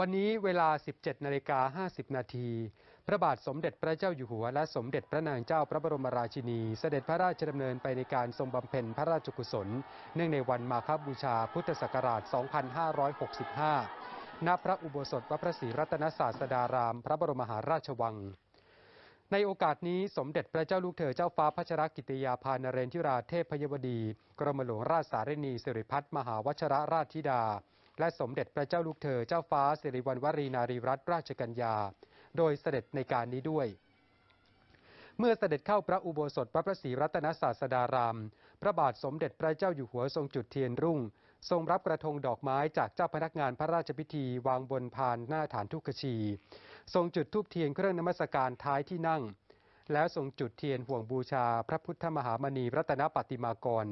วันนี้เวลา 17 นาฬิกา 50 นาที พระบาทสมเด็จพระเจ้าอยู่หัว และสมเด็จพระนางเจ้าพระบรมราชินี เสด็จพระราชดำเนินไปในการทรงบำเพ็ญพระราชกุศล เนื่องในวันมาฆบูชาพุทธศักราช 2565 ณ พระอุโบสถวัดพระศรีรัตนศาสดาราม พระบรมมหาราชวังในโอกาสนี้สมเด็จพระเจ้าลูกเธอเจ้าฟ้าพัชรกิติยาภานเรนทิราเทพพยวดี กรมหลวงราชสารินีสิริพัฒน์มหาวชรราชธิดา และสมเด็จพระเจ้าลูกเธอเจ้าฟ้าสิริวัณวรีนารีรัตนราชกัญญา โดยเสด็จในการนี้ด้วย เมื่อเสด็จเข้าพระอุโบสถวัดพระศรีรัตนศาสดาราม พระบาทสมเด็จพระเจ้าอยู่หัวทรงจุดเทียนรุ่ง ทรงรับกระทงดอกไม้จากเจ้าพนักงานพระราชพิธีวางบนพานหน้าฐานทุกขชี ทรงจุดธูปเทียนเครื่องนมัสการท้ายที่นั่งแล้วทรงจุดเทียนห่วงบูชาพระพุทธมหามณีรัตนปฏิมากร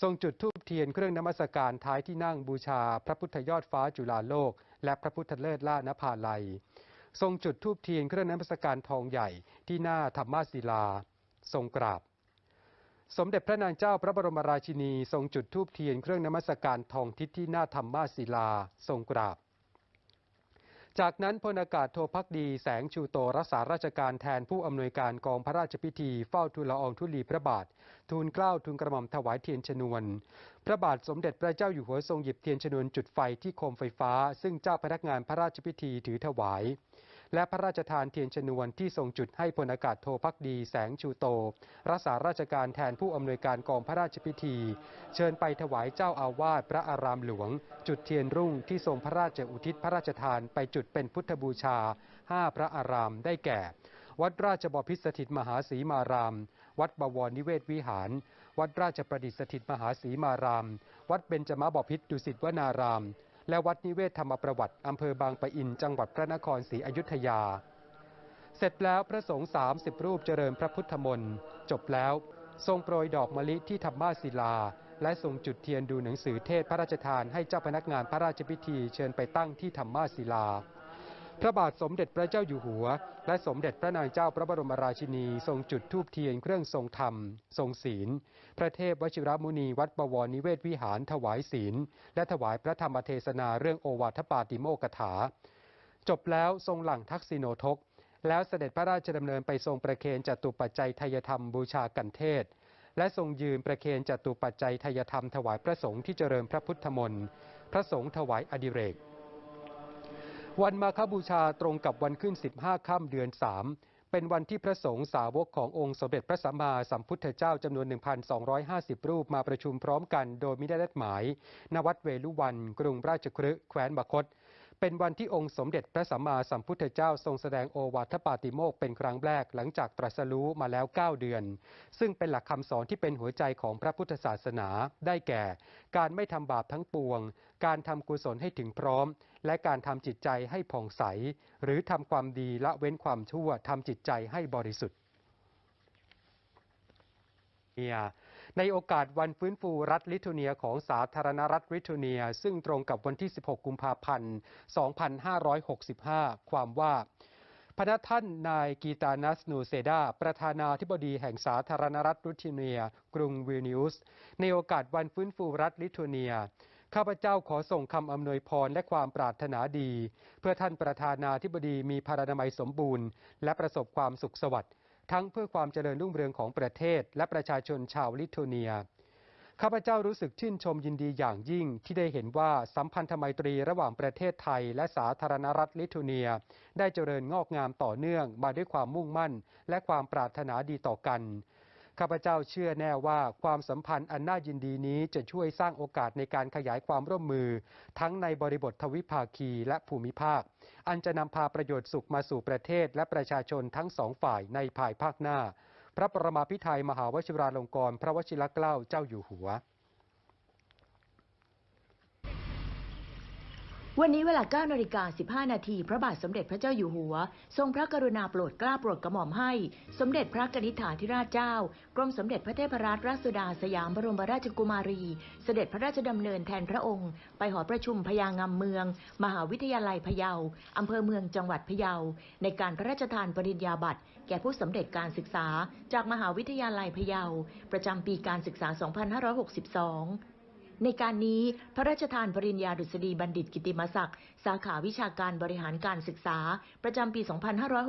ทรงจุดธูปเทียนเครื่องนมัสการท้ายที่นั่งบูชา พระพุทธยอดฟ้าจุฬาโลก และพระพุทธเลิศล่านภาลัย ทรงจุดธูปเทียนเครื่องนมัสการทองใหญ่ที่หน้าธรรมศิลา ทรงกราบ สมเด็จพระนางเจ้าพระบรมราชินี ทรงจุดธูปเทียนเครื่องนมัสการทองทิศที่หน้าธรรมศิลา ทรงกราบ จากนั้นพลอากาศโทพักดีแสงชูโตรักษาราชการแทนผู้อำนวยการกองพระราชพิธีเฝ้าทูลละอองธุลีพระบาท ทูลเกล้าทูลกระหม่อมถวายเทียนชนวน พระบาทสมเด็จพระเจ้าอยู่หัวทรงหยิบเทียนชนวนจุดไฟที่โคมไฟฟ้า ซึ่งเจ้าพนักงานพระราชพิธีถือถวาย และพระราชทานเทียนชนวนที่ทรงจุดให้พลอากาศโทพักดีแสงชูโต รักษาราชการแทนผู้อำนวยการกองพระราชพิธี เชิญไปถวายเจ้าอาวาสพระอารามหลวง จุดเทียนรุ่งที่ทรงพระราชอุทิศพระราชทานไปจุดเป็นพุทธบูชาห้าพระอารามได้แก่ วัดราชบพิตรสถิตมหาศรีมาราม วัดบวรนิเวศวิหาร วัดราชประดิษฐ์สถิตมหาศรีมาราม วัดเบญจมบพิตรดุสิตวนาราม และวัดนิเวศธรรมประวัติอำเภอบางปะอิน จังหวัดพระนครศรีอยุธยา เสร็จแล้วพระสงฆ์30 รูปเจริญพระพุทธมนต์จบแล้ว ทรงโปรยดอกมะลิที่ธรรมาศิลา และทรงจุดเทียนดูหนังสือเทศพระราชทานให้เจ้าพนักงานพระราชพิธีเชิญไปตั้งที่ธรรมาศิลา พระบาทสมเด็จพระเจ้าอยู่หัว และสมเด็จพระนางเจ้าพระบรมราชินี ทรงจุดธูปเทียนเครื่องทรงธรรม ทรงศีล พระเทพวชิรมุนีวัดบวรนิเวศวิหารถวายศีล และถวายพระธรรมเทศนาเรื่องโอวาทปาติโมกถา จบแล้วทรงหลังทักษิโนทก แล้วเสด็จพระราชดำเนินไปทรงประเคนจตุปัจจัยทยธรรมบูชากันเทศและทรงยืนประเคนจตุปัจจัยทยธรรมถวายพระสงฆ์ที่เจริญพระพุทธมนต์ พระสงฆ์ถวายอดิเรก วันมาคบูชาตรงกับวันขึ้น 15 ค่ำเดือน 3 เป็นวันที่พระสงฆ์สาวกขององค์สมเด็จพระสัมมาสัมพุทธเจ้าจำนวน 1,250 รูปมาประชุมพร้อมกันโดยมิได้นัดหมาย ณ วัดเวลุวัน กรุงราชคฤห์แคว้นบคต เป็นวันที่องค์สมเด็จพระสัมมาสัมพุทธเจ้าทรงแสดงโอวาทปาติโมกเป็นครั้งแรกหลังจากตรัสรู้มาแล้ว 9 เดือน ซึ่งเป็นหลักคำสอนที่เป็นหัวใจของพระพุทธศาสนาได้แก่ การไม่ทำบาปทั้งปวง การทำกุศลให้ถึงพร้อม และการทำจิตใจให้ผ่องใส หรือทำความดีละเว้นความชั่วทำจิตใจให้บริสุทธิ์ ในโอกาสวันฟื้นฟูรัฐลิทัวเนียของสาธารณรัฐลิทัวเนีย ซึ่งตรงกับวันที่ 16 กุมภาพันธ์ 2565 ความว่าพระท่านนายกีตานัสนูเซดา ประธานาธิบดีแห่งสาธารณรัฐลิทัวเนีย กรุงวิลนิอุสในโอกาสวันฟื้นฟูรัฐลิทัวเนีย ข้าพเจ้าขอส่งคำอำนวยพรและความปรารถนาดี เพื่อท่านประธานาธิบดีมีพานามัยสมบูรณ์ และประสบความสุขสวัสดิ์ ทั้งเพื่อความเจริญรุ่งเรืองของประเทศ และประชาชนชาวลิทัวเนีย ข้าพเจ้ารู้สึกชื่นชมยินดีอย่างยิ่งที่ได้เห็นว่าสัมพันธไมตรีระหว่างประเทศไทย และสาธารณรัฐลิทัวเนีย ได้เจริญงอกงามต่อเนื่องมาด้วยความมุ่งมั่น และความปรารถนาดีต่อกัน ข้าพเจ้าเชื่อแน่ว่าความสัมพันธ์อันน่ายินดีนี้จะช่วยสร้างโอกาสในการขยายความร่วมมือ ทั้งในบริบททวิภาคีและภูมิภาค อันจะนำพาประโยชน์สุขมาสู่ประเทศและประชาชนทั้งสองฝ่ายในภายภาคหน้า พระประมาพิไทยมหาวชิราลงกรณ์พระวชิรเกล้าเจ้าอยู่หัว วันนี้เวลา9นาฬิกา15 นาทีพระบาทสมเด็จพระเจ้าอยู่หัว ทรงพระกรุณาโปรดเกล้าโปรดกระหม่อมให้ สมเด็จพระกนิษฐาธิราชเจ้า กรมสมเด็จพระเทพรัตนราชสุดาสยามบรมราชกุมารี เสด็จพระราชดำเนินแทนพระองค์ ไปหอประชุมพญางามเมือง มหาวิทยาลัยพะเยาอำเภอเมืองจังหวัดพะเยา ในการพระราชทานปริญญาบัตร แก่ผู้สำเร็จการศึกษา จากมหาวิทยาลัยพะเยา ประจำปีการศึกษา 2562 ในการนี้พระราชทานปริญญาดุษฎีบัณฑิตกิติมศักดิ์ สาขาวิชาการบริหารการศึกษา ประจำปี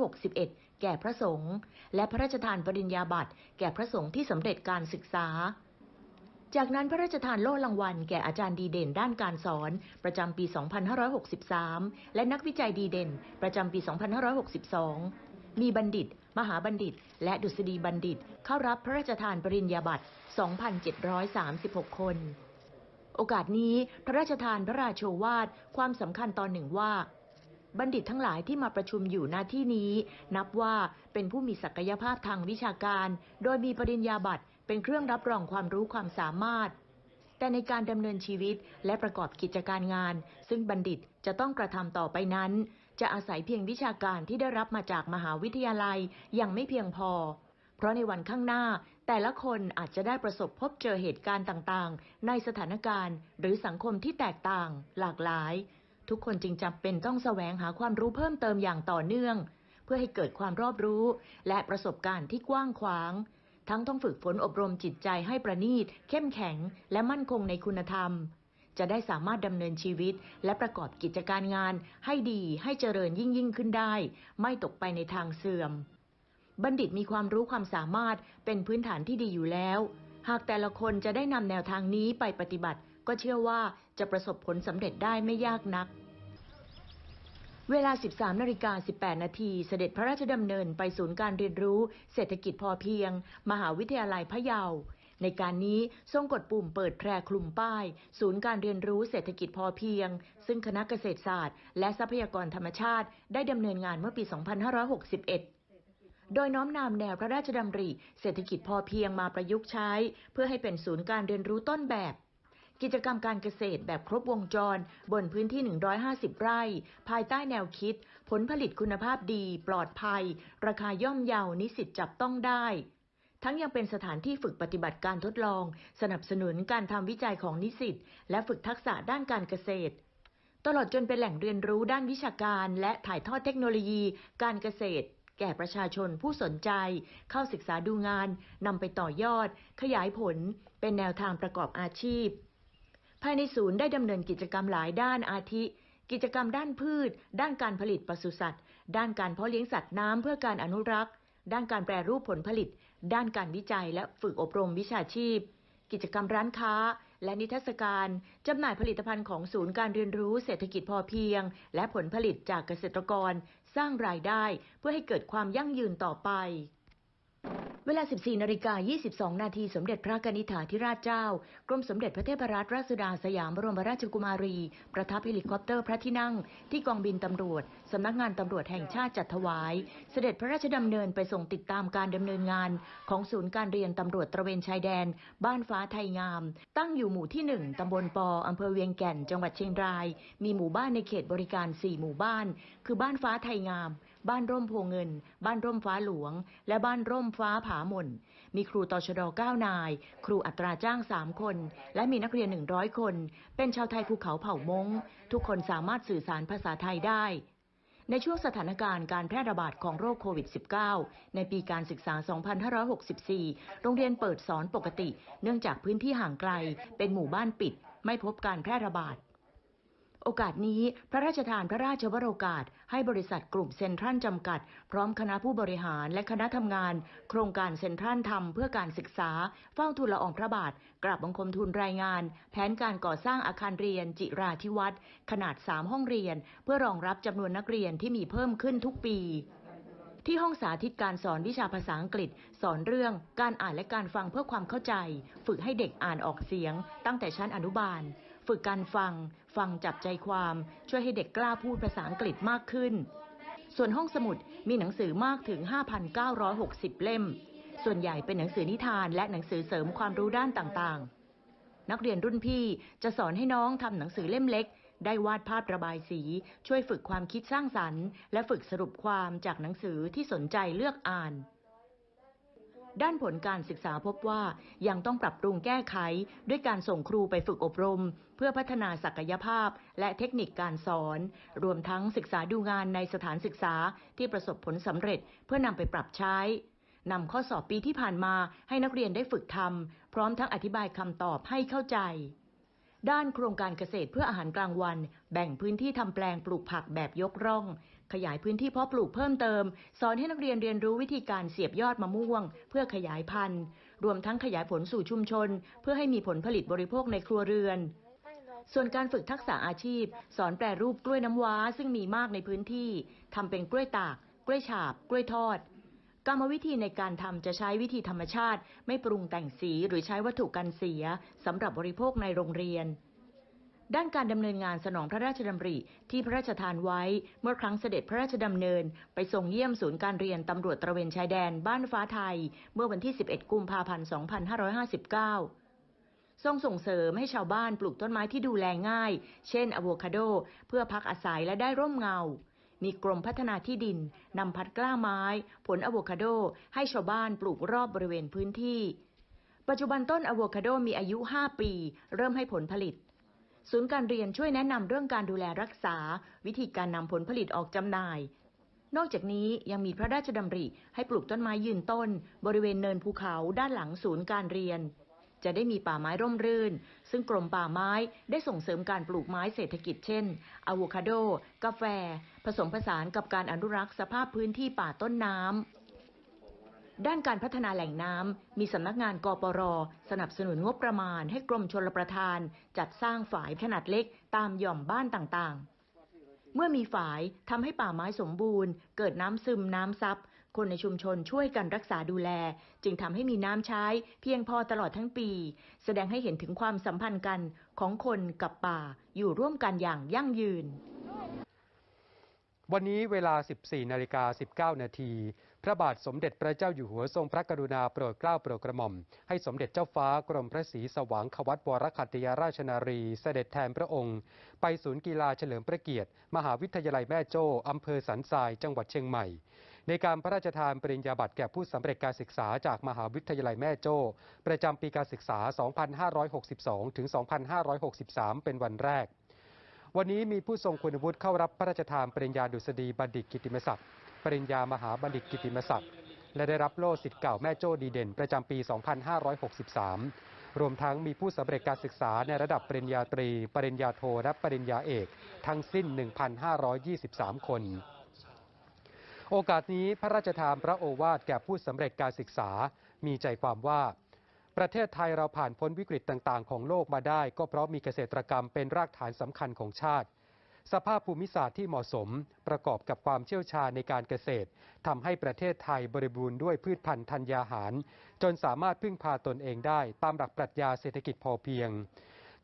2561 แก่พระสงฆ์และพระราชทานปริญญาบัตรแก่พระสงฆ์ที่สำเร็จการศึกษา จากนั้นพระราชทานโล่รางวัลแก่อาจารย์ดีเด่นด้านการสอน ประจำปี 2563 และนักวิจัยดีเด่น ประจำปี 2562มีบัณฑิต มหาบัณฑิต และดุษฎีบัณฑิต เข้ารับพระราชทานปริญญาบัตร 2,736 คน โอกาสนี้พระราชทานพระราโชวาทความสำคัญตอนหนึ่งว่า บัณฑิตทั้งหลายที่มาประชุมอยู่หน้าที่นี้ นับว่าเป็นผู้มีศักยภาพทางวิชาการ โดยมีปริญญาบัตรเป็นเครื่องรับรองความรู้ความสามารถ แต่ในการดำเนินชีวิตและประกอบกิจการงาน ซึ่งบัณฑิตจะต้องกระทำต่อไปนั้น จะอาศัยเพียงวิชาการที่ได้รับมาจากมหาวิทยาลัยยังไม่เพียงพอ เพราะในวันข้างหน้า แต่ละคนอาจจะได้ประสบพบเจอเหตุการณ์ต่างๆ ในสถานการณ์ หรือสังคมที่แตกต่าง หลากหลาย ทุกคนจึงจำเป็นต้องแสวงหาความรู้เพิ่มเติมอย่างต่อเนื่อง เพื่อให้เกิดความรอบรู้ และประสบการณ์ที่กว้างขวาง ทั้งต้องฝึกฝนอบรมจิตใจให้ประณีต เข้มแข็ง และมั่นคงในคุณธรรม จะได้สามารถดำเนินชีวิต และประกอบกิจการงาน ให้ดีให้เจริญยิ่งยิ่งขึ้นได้ ไม่ตกไปในทางเสื่อม บัณฑิตมีความรู้ความสามารถเป็นพื้นฐานที่ดีอยู่แล้ว หากแต่ละคนจะได้นำแนวทางนี้ไปปฏิบัติ ก็เชื่อว่าจะประสบผลสำเร็จได้ไม่ยากนัก เวลา 13นาฬิกา18 นาที เสด็จพระราชดำเนินไปศูนย์การเรียนรู้ เศรษฐกิจพอเพียง มหาวิทยาลัยพะเยาในการนี้ทรงกดปุ่มเปิดแพร่คลุมป้าย ศูนย์การเรียนรู้เศรษฐกิจพอเพียง ซึ่งคณะเกษตรศาสตร์ และทรัพยากรธรรมชาติ ได้ดำเนินงานเมื่อปี 2561 โดยน้อมนำแนวพระราชดำริเศรษฐกิจพอเพียงมาประยุกต์ใช้ เพื่อให้เป็นศูนย์การเรียนรู้ต้นแบบ กิจกรรมการเกษตรแบบครบวงจร บนพื้นที่ 150 ไร่ ภายใต้แนวคิด ผลผลิตคุณภาพดี ปลอดภัย ราคาย่อมเยานิสิตจับต้องได้ทั้งยังเป็นสถานที่ฝึกปฏิบัติการทดลอง สนับสนุนการทำวิจัยของนิสิตและฝึกทักษะด้านการเกษตร ตลอดจนเป็นแหล่งเรียนรู้ด้านวิชาการ และถ่ายทอดเทคโนโลยี การเกษตร แก่ประชาชนผู้สนใจ เข้าศึกษาดูงานนำไปต่อยอด ขยายผล เป็นแนวทางประกอบอาชีพ ภายในศูนย์ได้ดำเนินกิจกรรมหลายด้านอาทิ กิจกรรมด้านพืช ด้านการผลิตปศุสัตว์ ด้านการเพาะเลี้ยงสัตว์น้ำเพื่อการอนุรักษ์ ด้านการแปรรูปผลผลิต ด้านการวิจัยและฝึกอบรมวิชาชีพ กิจกรรมร้านค้าและนิทรรศการจำหน่ายผลิตภัณฑ์ของศูนย์การเรียนรู้เศรษฐกิจพอเพียง และผลผลิตจากเกษตรกร สร้างรายได้เพื่อให้เกิดความยั่งยืนต่อไป เวลา 14นาฬิกา22 นาทีสมเด็จพระกนิษฐาธิราชเจ้า กรมสมเด็จพระเทพรัตนราชสุดาสยามบรมราชกุมารี ประทับเฮลิคอปเตอร์พระที่นั่ง ที่กองบินตำรวจ สำนักงานตำรวจแห่งชาติจัดถวาย เสด็จพระราชดำเนินไปส่งติดตามการดำเนินงาน ของศูนย์การเรียนตำรวจตระเวนชายแดน บ้านฟ้าไทยงาม ตั้งอยู่หมู่ที่ 1 ตำบลปออำเภอเวียงแก่น จังหวัดเชียงราย มีหมู่บ้านในเขตบริการ 4 หมู่บ้าน คือบ้านฟ้าไทยงาม บ้านร่มโพเงิน บ้านร่มฟ้าหลวง และบ้านร่มฟ้าผาหม่น มีครูตชด9นาย ครูอัตราจ้าง 3 คน และมีนักเรียน 100 คน เป็นชาวไทยภูเขาเผ่ามง ทุกคนสามารถสื่อสารภาษาไทยได้ในช่วงสถานการณ์การแพร่ระบาดของโรคโควิด -19 ในปีการศึกษา 2564 โรงเรียนเปิดสอนปกติ เนื่องจากพื้นที่ห่างไกล เป็นหมู่บ้านปิด ไม่พบการแพร่ระบาด โอกาสนี้พระราชทานพระราชวโรกาส ให้บริษัทกลุ่มเซ็นทรัลจำกัด พร้อมคณะผู้บริหารและคณะทำงาน โครงการเซ็นทรัลทำเพื่อการศึกษา เฝ้าทูลละอองพระบาท กราบบังคมทูลรายงาน แผนการก่อสร้างอาคารเรียนจิราธิวัฒน์ขนาด 3 ห้องเรียน เพื่อรองรับจำนวนนักเรียนที่มีเพิ่มขึ้นทุกปีที่ห้องสาธิตการสอนวิชาภาษาอังกฤษ สอนเรื่องการอ่านและการฟังเพื่อความเข้าใจ ฝึกให้เด็กอ่านออกเสียง ตั้งแต่ชั้นอนุบาล ฝึกการฟัง ฟังจับใจความ ช่วยให้เด็กกล้าพูดภาษาอังกฤษมากขึ้น ส่วนห้องสมุดมีหนังสือมากถึง 5,960 เล่ม ส่วนใหญ่เป็นหนังสือนิทานและหนังสือเสริมความรู้ด้านต่างๆ นักเรียนรุ่นพี่จะสอนให้น้องทำหนังสือเล่มเล็ก ได้วาดภาพระบายสี ช่วยฝึกความคิดสร้างสรรค์ และฝึกสรุปความจากหนังสือที่สนใจเลือกอ่าน ด้านผลการศึกษาพบว่ายังต้องปรับปรุงแก้ไข ด้วยการส่งครูไปฝึกอบรม เพื่อพัฒนาศักยภาพ และเทคนิคการสอน รวมทั้งศึกษาดูงานในสถานศึกษาที่ประสบผลสำเร็จเพื่อนำไปปรับใช้นำข้อสอบปีที่ผ่านมาให้นักเรียนได้ฝึกทำพร้อมทั้งอธิบายคำตอบให้เข้าใจ ด้านโครงการเกษตรเพื่ออาหารกลางวัน แบ่งพื้นที่ทำแปลงปลูกผักแบบยกร่อง ขยายพื้นที่เพาะปลูกเพิ่มเติม สอนให้นักเรียนเรียนรู้วิธีการเสียบยอดมะม่วง เพื่อขยายพันธุ์ รวมทั้งขยายผลสู่ชุมชน เพื่อให้มีผลผลิตบริโภคในครัวเรือน ส่วนการฝึกทักษะอาชีพ สอนแปรรูปกล้วยน้ำว้าซึ่งมีมากในพื้นที่ทำเป็นกล้วยตาก กล้วยฉาบ กล้วยทอดกรรมวิธีในการทำจะใช้วิธีธรรมชาติ ไม่ปรุงแต่งสีหรือใช้วัตถุกันเสียสำหรับบริโภคในโรงเรียน ด้านการดำเนินงานสนองพระราชดำริที่พระราชทานไว้ เมื่อครั้งเสด็จพระราชดำเนิน ไปส่งเยี่ยมศูนย์การเรียนตำรวจตระเวนชายแดนบ้านฟ้าไทย เมื่อวันที่ 11 กุมภาพันธ์ 2559ทรงส่งเสริมให้ชาวบ้านปลูกต้นไม้ที่ดูแลง่าย เช่นอะโวคาโด เพื่อพักอาศัยและได้ร่มเงา มีกรมพัฒนาที่ดินนำพัดกล้าไม้ ผลอะโวคาโด ให้ชาวบ้านปลูกรอบบริเวณพื้นที่ ปัจจุบันต้นอะโวคาโดมีอายุ 5 ปี เริ่มให้ผลผลิต ศูนย์การเรียนช่วยแนะนำเรื่องการดูแลรักษา วิธีการนำผลผลิตออกจำหน่าย นอกจากนี้ยังมีพระราชดำริให้ปลูกต้นไม้ยืนต้น บริเวณเนินภูเขาด้านหลังศูนย์การเรียน จะได้มีป่าไม้ร่มรื่น ซึ่งกรมป่าไม้ได้ส่งเสริมการปลูกไม้เศรษฐกิจเช่นอะโวคาโด กาแฟ ผสมผสานกับการอนุรักษ์สภาพพื้นที่ป่าต้นน้ำ ด้านการพัฒนาแหล่งน้ำมีสำนักงานกปร สนับสนุนงบประมาณให้กรมชลประทาน จัดสร้างฝายขนาดเล็กตามหย่อมบ้านต่างๆ เมื่อมีฝายทำให้ป่าไม้สมบูรณ์ เกิดน้ำซึมน้ำซับคนในชุมชนช่วยกันรักษาดูแล จึงทำให้มีน้ำใช้เพียงพอตลอดทั้งปี แสดงให้เห็นถึงความสัมพันธ์กันของคนกับป่าอยู่ร่วมกันอย่างยั่งยืน วันนี้เวลา 14นาฬิกา19นาที พระบาทสมเด็จพระเจ้าอยู่หัวทรงพระกรุณาโปรดเกล้าโปรดกระหม่อม ให้สมเด็จเจ้าฟ้ากรมพระศรีสว่างควัตวรคัตยาราชนารี เสด็จแทนพระองค์ ไปศูนย์กีฬาเฉลิมพระเกียรติ มหาวิทยาลัยแม่โจ้อำเภอสันทรายจังหวัดเชียงใหม่ ในการพระราชทานปริญญาบัตรแก่ผู้สำเร็จการศึกษาจากมหาวิทยาลัยแม่โจ้ ประจำปีการศึกษา 2562 ถึง 2563 เป็นวันแรก วันนี้มีผู้ทรงคุณวุฒิเข้ารับพระราชทานปริญญาดุษฎีบัณฑิตกิติมศักดิ์ ปริญญามหาบัณฑิตกิติมศักดิ์และได้รับโล่สิทธิ์เก่าแม่โจ้ดีเด่น ประจำปี 2563 รวมทั้งมีผู้สำเร็จการศึกษาในระดับปริญญาตรี ปริญญาโท และปริญญาเอก ทั้งสิ้น 1,523 คน โอกาสนี้พระราชทานพระโอวาทแก่ผู้สำเร็จการศึกษา มีใจความว่า ประเทศไทยเราผ่านพ้นวิกฤตต่าง ๆ ของโลกมาได้ ก็เพราะมีเกษตรกรรมเป็นรากฐานสำคัญของชาติ สภาพภูมิศาสตร์ที่เหมาะสม ประกอบกับความเชี่ยวชาญในการเกษตรทำให้ประเทศไทยบริบูรณ์ด้วยพืชพันธุ์ธัญญาหาร จนสามารถพึ่งพาตนเองได้ตามหลักปรัชญาเศรษฐกิจพอเพียง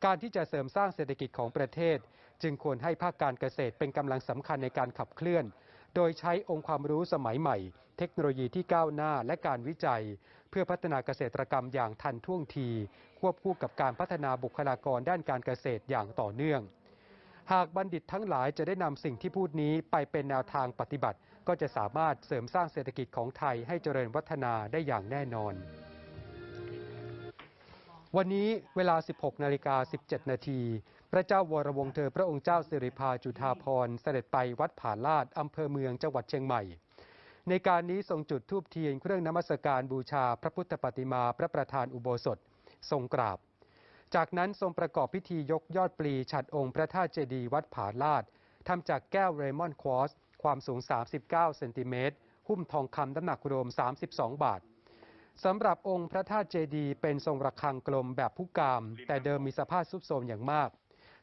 การที่จะเสริมสร้างเศรษฐกิจของประเทศ จึงควรให้ภาคการเกษตรเป็นกำลังสำคัญในการขับเคลื่อน โดยใช้องค์ความรู้สมัยใหม่ เทคโนโลยีที่ก้าวหน้าและการวิจัย เพื่อพัฒนาเกษตรกรรมอย่างทันท่วงที ควบคู่กับการพัฒนาบุคลากรด้านการเกษตรอย่างต่อเนื่อง หากบัณฑิตทั้งหลายจะได้นำสิ่งที่พูดนี้ไปเป็นแนวทางปฏิบัติ ก็จะสามารถเสริมสร้างเศรษฐกิจของไทยให้เจริญวัฒนาได้อย่างแน่นอน วันนี้เวลา 16 นาฬิกา 17 นาที พระเจ้าวรวงศ์เธอพระองค์เจ้าสิริภาจุฑาภรเสด็จไปวัดผาลาดอำเภอเมืองจังหวัดเชียงใหม่ ในการนี้ทรงจุดธูปเทียนเครื่องนมัสการบูชาพระพุทธปฏิมาพระประธานอุโบสถ ทรงกราบ จากนั้นทรงประกอบพิธียกยอดปลีฉัดองค์พระธาตุเจดีย์วัดผาลาดทำจากแก้วเรมอนควอสความสูง 39 เซนติเมตร หุ้มทองคำน้ำหนักรวม 32 บาทสำหรับองค์พระธาตุเจดีย์เป็นทรงระฆังกลมแบบผู้กาม แต่เดิมมีสภาพทรุดโทรมอย่างมาก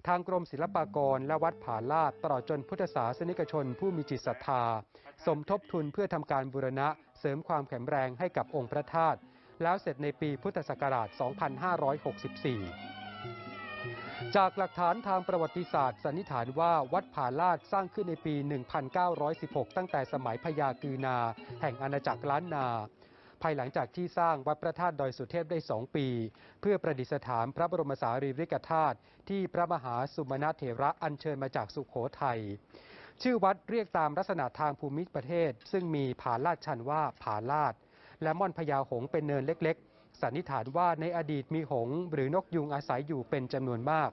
ทางกรมศิลปากรและวัดผาลาดตลอดจนพุทธศาสนิกชนผู้มีจิตศรัทธา สมทบทุนเพื่อทำการบูรณะเสริมความแข็งแรงให้กับองค์พระธาตุ แล้วเสร็จในปีพุทธศักราช 2564 จากหลักฐานทางประวัติศาสตร์สันนิษฐานว่าวัดผาลาดสร้างขึ้นในปี 1916 ตั้งแต่สมัยพญากือนา แห่งอาณาจักรล้านนา ภายหลังจากที่สร้างวัดพระธาตุดอยสุเทพได้สองปี เพื่อประดิษฐานพระบรมสารีริกธาตุที่พระมหาสุมาณเถระอัญเชิญมาจากสุขโขทัยชื่อวัดเรียกตามลักษณะทางภูมิประเทศ ซึ่งมีผาลาดชันว่าผาลาด และม่อนพญาหงเป็นเนินเล็กๆ สันนิษฐานว่าในอดีตมีหงหรือนกยุงอาศัยอยู่เป็นจำนวนมาก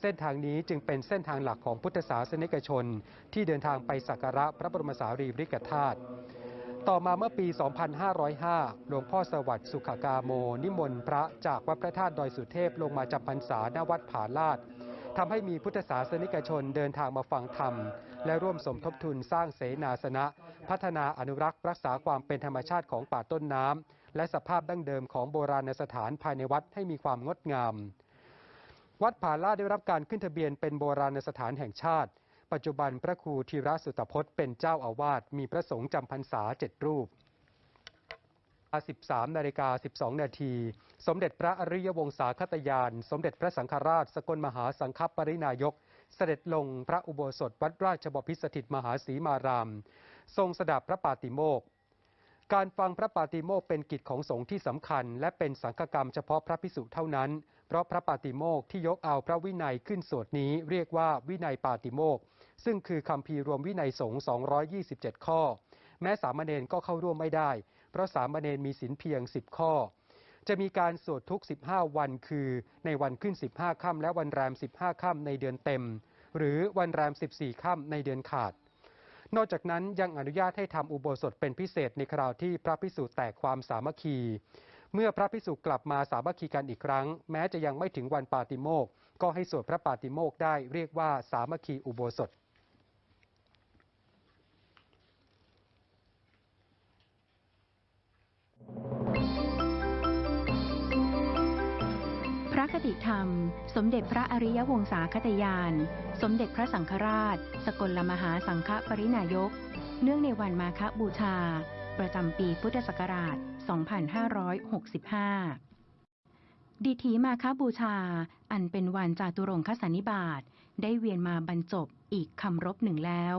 เส้นทางนี้จึงเป็นเส้นทางหลักของพุทธศาสนิกชน ที่เดินทางไปสักการะพระบรมสารีริกธาตุต่อมาเมื่อปี 2505 หลวงพ่อสวัสดิ์สุขากาโม นิมนต์พระจากวัดพระธาตุดอยสุเทพลงมาจำพรรษาณวัดผาลาดทำให้มีพุทธศาสนิกชนเดินทางมาฟังธรรม และร่วมสมทบทุนสร้างเสนาสนะ พัฒนาอนุรักษ์รักษาความเป็นธรรมชาติของป่าต้นน้ำและสภาพดั้งเดิมของโบราณสถานภายในวัดให้มีความงดงาม วัดผาล่าได้รับการขึ้นทะเบียนเป็นโบราณสถานแห่งชาติ ปัจจุบันพระครูธีระสุตพจน์เป็นเจ้าอาวาสมีพระสงฆ์จำพรรษาเจ็ดรูป13นาฬิกา12 นาที สมเด็จพระอริยวงศาคตยาน สมเด็จพระสังฆราช สกลมหาสังฆปรินายก เสด็จลงพระอุโบสถวัดราชบพิสถิตมหาศรีมาราม ทรงสดับพระปาติโมกการฟังพระปาติโมกเป็นกิจของสงฆ์ที่สำคัญ และเป็นสังฆกรรมเฉพาะพระพิสุเท่านั้น เพราะพระปาติโมกที่ยกเอาพระวินัยขึ้นสวดนี้เรียกว่าวินัยปาติโมกซึ่งคือคำพีร์รวมวินัยสงฆ์227 ข้อ แม้สามเณรก็เข้าร่วมไม่ได้ เพราะสามเณรมีศีลเพียง 10 ข้อ จะมีการสวดทุก 15 วันคือ ในวันขึ้น 15 ค่ำและวันแรม 15 ค่ำในเดือนเต็ม หรือวันแรม 14 ค่ำในเดือนขาด นอกจากนั้นยังอนุญาตให้ทำอุโบสถเป็นพิเศษในคราวที่พระพิสุแตกความสามัคคี เมื่อพระพิสุกลับมาสามัคคีกันอีกครั้ง แม้จะยังไม่ถึงวันปาติโมกก็ให้สวดพระปาติโมกได้เรียกว่าสามัคคีอุโบสถ คติธรรม สมเด็จพระอริยวงศาคตยาน สมเด็จพระสังฆราช สกลมหาสังฆปรินายก เนื่องในวันมาฆบูชา ประจำปีพุทธศักราช 2565 ดิถีมาฆบูชา อันเป็นวันจาตุรงคสันนิบาต ได้เวียนมาบรรจบอีกคำรบหนึ่งแล้ว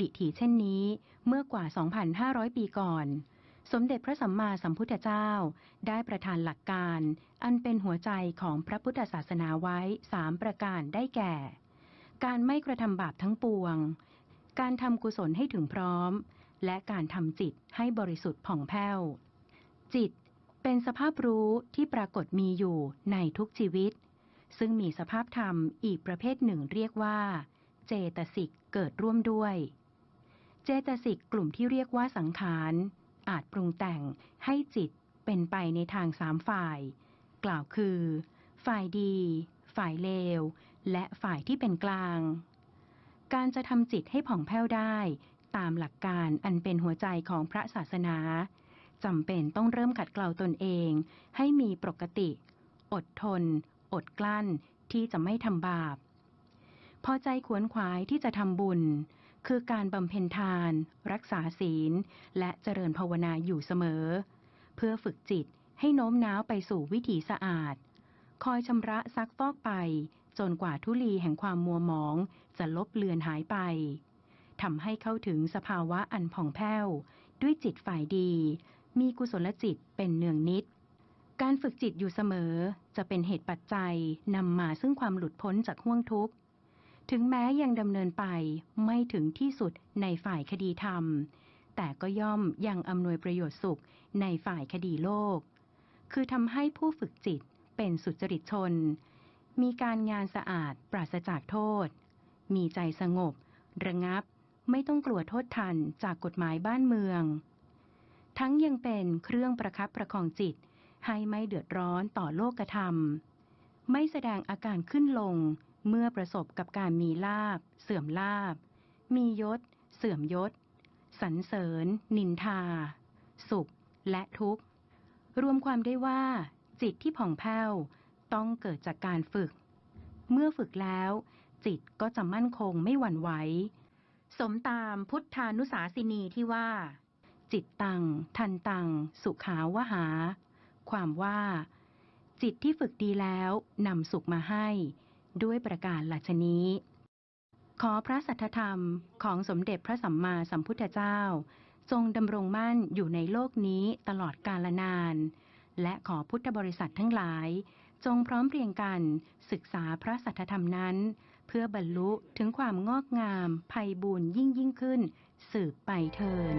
ดิถีเช่นนี้เมื่อกว่า 2,500 ปีก่อน สมเด็จพระสัมมาสัมพุทธเจ้า ได้ประทานหลักการ อันเป็นหัวใจของพระพุทธศาสนาไว้สามประการได้แก่ การไม่กระทำบาปทั้งปวง การทำกุศลให้ถึงพร้อม และการทำจิตให้บริสุทธิ์ผ่องแผ้ว จิตเป็นสภาพรู้ที่ปรากฏมีอยู่ในทุกชีวิต ซึ่งมีสภาพธรรมอีกประเภทหนึ่งเรียกว่า เจตสิกเกิดร่วมด้วย เจตสิกกลุ่มที่เรียกว่าสังขาร อาจปรุงแต่งให้จิตเป็นไปในทางสามฝ่าย กล่าวคือ ฝ่ายดี ฝ่ายเลว และฝ่ายที่เป็นกลาง การจะทำจิตให้ผ่องแผ้วได้ตามหลักการอันเป็นหัวใจของพระศาสนาจำเป็นต้องเริ่มขัดเกลาตนเอง ให้มีปกติ อดทน อดกลั้นที่จะไม่ทำบาป พอใจขวนขวายที่จะทำบุญ คือการบำเพ็ญทาน รักษาศีล และเจริญภาวนาอยู่เสมอ เพื่อฝึกจิตให้โน้มน้าวไปสู่วิถีสะอาด คอยชำระซักฟอกไป จนกว่าทุลีแห่งความมัวหมองจะลบเลือนหายไปทำให้เข้าถึงสภาวะอันผ่องแผ้ว ด้วยจิตฝ่ายดี มีกุศลจิตเป็นเนืองนิด การฝึกจิตอยู่เสมอจะเป็นเหตุปัจจัยนำมาซึ่งความหลุดพ้นจากห่วงทุกข์ ถึงแม้ยังดำเนินไปไม่ถึงที่สุดในฝ่ายคดีธรรม แต่ก็ย่อมยังอำนวยประโยชน์สุขในฝ่ายคดีโลก คือทำให้ผู้ฝึกจิตเป็นสุจริตชน มีการงานสะอาดปราศจากโทษ มีใจสงบ ระงับ ไม่ต้องกลัวโทษทันจากกฎหมายบ้านเมือง ทั้งยังเป็นเครื่องประคับประคองจิต ให้ไม่เดือดร้อนต่อโลกธรรม ไม่แสดงอาการขึ้นลง เมื่อประสบกับการมีลาบ เสื่อมลาบ มียศ เสื่อมยศ สรรเสริญ นินทา สุข และทุกข์ รวมความได้ว่า จิตที่ผ่องแผ้วต้องเกิดจากการฝึก เมื่อฝึกแล้ว จิตก็จะมั่นคงไม่หวั่นไหว สมตามพุทธานุสาสินีที่ว่า จิตตัง ทันตัง สุขาวหา ความว่า จิตที่ฝึกดีแล้วนำสุขมาให้ ด้วยประการหลัชนี้ ขอพระสัทธธรรมของสมเด็จพระสัมมาสัมพุทธเจ้า ทรงดำรงมั่นอยู่ในโลกนี้ตลอดกาลนาน และขอพุทธบริษัททั้งหลาย จงพร้อมเพรียงกันศึกษาพระสัทธธรรมนั้น เพื่อบรรลุถึงความงอกงามไพบูรยิ่งยิ่งขึ้น สืบไปเทิน